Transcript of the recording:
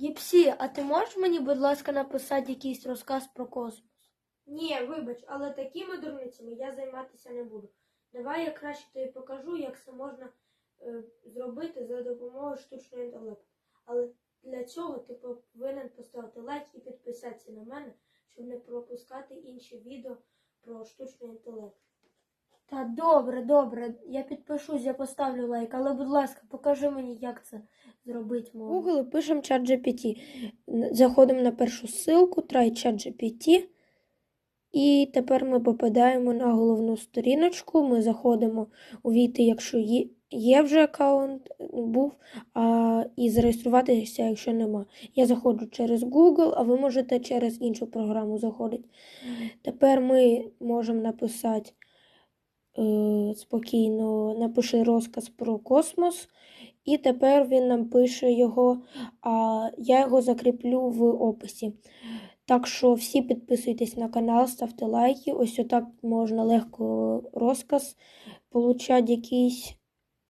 Гіпсі, а ти можеш мені, будь ласка, написати якийсь розказ про космос? Ні, вибач, але такими дурницями я займатися не буду. Давай я краще тобі покажу, як це можна е, зробити за допомогою штучного інтелекту. Але для цього ти повинен поставити лайк і підписатися на мене, щоб не пропускати інші відео про штучний інтелект. Та добре, добре, я підпишусь, я поставлю лайк, але, будь ласка, покажи мені, як це зробити можна. Google пишемо ChatGPT. Заходимо на першу ссылку, try ChatGPT. І тепер ми попадаємо на головну сторіночку. Ми заходимо увійти, якщо є, вже аккаунт, був, а, і зареєструватися, якщо нема. Я заходжу через Google, а ви можете через іншу програму заходити. Тепер ми можемо написати е, спокійно, напиши розказ про космос. І тепер він нам пише його, а я його закріплю в описі. Так що всі підписуйтесь на канал, ставте лайки. Ось отак можна легко розказ получати якийсь.